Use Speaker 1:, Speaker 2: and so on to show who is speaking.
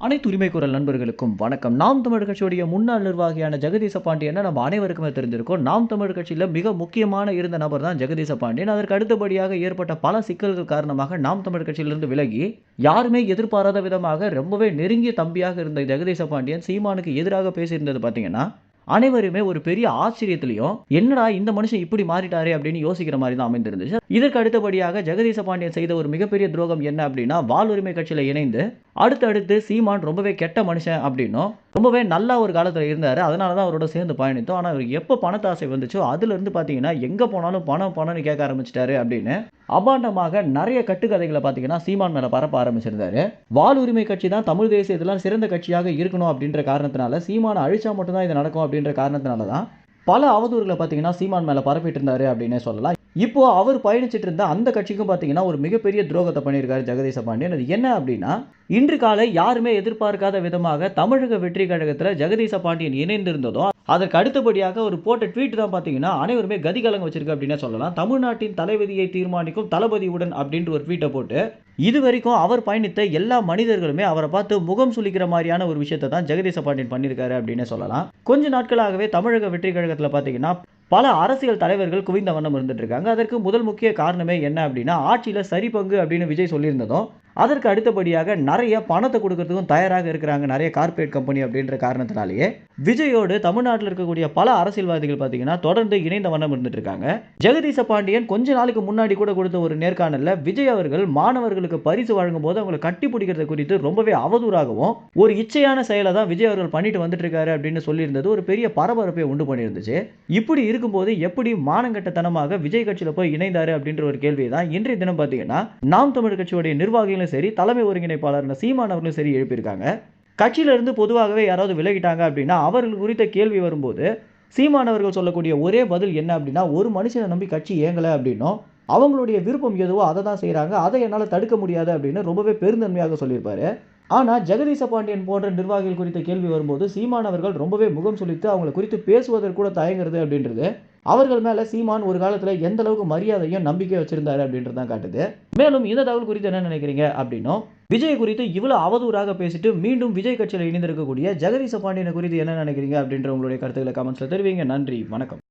Speaker 1: அனைத்து உரிமை குரல் நண்பர்களுக்கும் வணக்கம். நாம் தமிழ் கட்சியுடைய முன்னாள் நிர்வாகியான ஜெகதீச பாண்டியனை நம்ம அனைவருக்குமே தெரிஞ்சிருக்கோம் நாம் தமிழ் கட்சியில் மிக முக்கியமான இருந்த நபர் தான் ஜெகதீச பாண்டியன். அதற்கு அடுத்தபடியாக ஏற்பட்ட பல சிக்கல்கள் காரணமாக நாம் தமிழ் கட்சியிலிருந்து விலகி யாருமே எதிர்பாராத விதமாக ரொம்பவே நெருங்கிய தம்பியாக இருந்த ஜெகதீச பாண்டியன் சீமானுக்கு எதிராக பேசியிருந்தது பார்த்தீங்கன்னா அனைவருமே ஒரு பெரிய ஆச்சரியத்திலையும் என்னடா இந்த மனுஷன் இப்படி மாறிட்டாரே? அப்படின்னு யோசிக்கிற மாதிரி தான் அமைந்திருந்துச்சு. இதற்கு அடுத்தபடியாக ஜெகதீச பாண்டியன் செய்த ஒரு மிகப்பெரிய துரோகம் என்ன அப்படின்னா வாழ்வுரிமை கட்சியில் இணைந்து அடுத்தடுத்து சீமான் ரொம்பவே கெட்ட மனுஷன் அப்படின்னும் ரொம்பவே நல்ல ஒரு காலத்தில் இருந்தார். அதனால தான் அவரோட சேர்ந்து பயணித்தோம். ஆனால் அவர் எப்போ பணத்தாசை வந்துச்சோ அதுலேருந்து பார்த்தீங்கன்னா எங்கே போனாலும் பணம் பணம்னு கேட்க ஆரம்பிச்சிட்டாரு அப்படின்னு அபாண்டமாக நிறைய கட்டுக்கதைகளை பார்த்தீங்கன்னா சீமான் மேலே பரப்ப ஆரம்பிச்சிருந்தாரு. வால் உரிமை கட்சி தான் தமிழ் தேசியத்தில் சிறந்த கட்சியாக இருக்கணும் அப்படின்ற காரணத்தினால சீமானை அழிச்சா மட்டும்தான் இது நடக்கும் அப்படின்ற காரணத்தினால தான் பல அவதூறுகளை பார்த்தீங்கன்னா சீமான் மேலே பரப்பிட்டு இருந்தாரு அப்படின்னு சொல்லலாம். இப்போ அவர் பயணிச்சிட்டு இருந்த அந்த கட்சிக்கும் பார்த்தீங்கன்னா ஒரு மிகப்பெரிய துரோகத்தை பண்ணியிருக்காரு ஜெகதீச பாண்டியன். அது என்ன அப்படின்னா இன்று காலை யாருமே எதிர்பார்க்காத விதமாக தமிழக வெற்றி கழகத்தில் ஜெகதீச பாண்டியன் இணைந்திருந்ததோ அதற்கு அடுத்தபடியாக ஒரு போட்ட ட்வீட் தான் பார்த்தீங்கன்னா அனைவருமே கதிகலங்க வச்சிருக்கு அப்படின்னே சொல்லலாம். தமிழ்நாட்டின் தலைவதியை தீர்மானிக்கும் தளபதியுடன் அப்படின்ற ஒரு ட்வீட்டை போட்டு இது வரைக்கும் அவர் பயணித்த எல்லா மனிதர்களுமே அவரை பார்த்து முகம் சுளிக்கிற மாதிரியான ஒரு விஷயத்தை தான் ஜெகதீச பாண்டியன் பண்ணியிருக்காரு அப்படின்னு சொல்லலாம். கொஞ்ச நாட்களாகவே தமிழக வெற்றி கழகத்தில் பார்த்தீங்கன்னா பல அரசியல் தலைவர்கள் குவிந்த வண்ணம் இருந்துட்டு இருக்காங்க. அதற்கு முதல் முக்கிய காரணமே என்ன அப்படின்னா ஆட்சியில் சரி பங்கு அப்படின்னு விஜய் சொல்லியிருந்ததும் அதற்கு அடுத்தபடியாக நிறைய பணத்தை கொடுக்கறதுக்கும் தயாராக இருக்கிறாங்க நிறைய கார்ப்பரேட் கம்பெனி அப்படின்ற காரணத்தினாலேயே. விஜயோடு தமிழ்நாட்டில் இருக்கக்கூடிய பல அரசியல்வாதிகள் பார்த்தீங்கன்னா தொடர்ந்து இணைந்த வண்ணம் இருந்துட்டு இருக்காங்க ஜெகதீச பாண்டியன் கொஞ்ச நாளுக்கு முன்னாடி கூட கொடுத்த ஒரு நேர்காணலில் விஜய் அவர்கள் மாணவர்களுக்கு பரிசு வழங்கும் போது அவங்களை கட்டி பிடிக்கிறது குறித்து ரொம்பவே அவதூறாகவும் ஒரு இச்சையான செயலை தான் விஜய் அவர்கள் பண்ணிட்டு வந்துட்டு இருக்காரு அப்படின்னு சொல்லியிருந்தது ஒரு பெரிய பரபரப்பை உண்டு பண்ணியிருந்துச்சு. இப்படி இருக்கும்போது எப்படி மானங்கட்டத்தனமாக விஜய் கட்சியில் போய் இணைந்தாரு அப்படின்ற ஒரு கேள்வியை தான் இன்றைய தினம் பார்த்தீங்கன்னா நாம் தமிழ் கட்சியுடைய அவர்களும் சரி தலைமை ஒருங்கிணைப்பாளர் சீமான் அவர்களும் சரி எழுப்பியிருக்காங்க. கட்சியிலிருந்து பொதுவாகவே யாராவது விலகிட்டாங்க அப்படின்னா அவர்கள் குறித்த கேள்வி வரும்போது சீமானவர்கள் சொல்லக்கூடிய ஒரே பதில் என்ன அப்படின்னா ஒரு மனுஷனை நம்பி கட்சி ஏங்கலை அப்படின்னும். அவங்களுடைய விருப்பம் எதுவோ அதை தான் செய்கிறாங்க அதை என்னால் தடுக்க முடியாது அப்படின்னு ரொம்பவே பெருந்தன்மையாக சொல்லியிருப்பாரு. ஆனால் ஜெகதீச பாண்டியன் போன்ற நிர்வாகிகள் குறித்த கேள்வி வரும்போது சீமானவர்கள் ரொம்பவே முகம் சுளித்து அவங்களை குறித்து பேசுவதற்கு கூட தயங்குறது அப்படின்றது. அவர்கள் மேலே சீமான் ஒரு காலத்தில் எந்த அளவுக்கு மரியாதையும் நம்பிக்கை வச்சிருந்தாரு அப்படின்றது தான் காட்டுது. மேலும் இந்த தகவல் குறித்து என்ன நினைக்கிறீங்க அப்படின்னும் விஜய் குறித்து இவ்வளோ அவதூறாக பேசிட்டு மீண்டும் விஜய் கட்சியில் இணைந்திருக்கக்கூடிய ஜெகதீச பாண்டியனை குறித்து என்ன நினைக்கிறீங்க அப்படின்ற உங்களுடைய கருத்துக்களை கமெண்ட்ஸில் தெரிவிங்க. நன்றி வணக்கம்.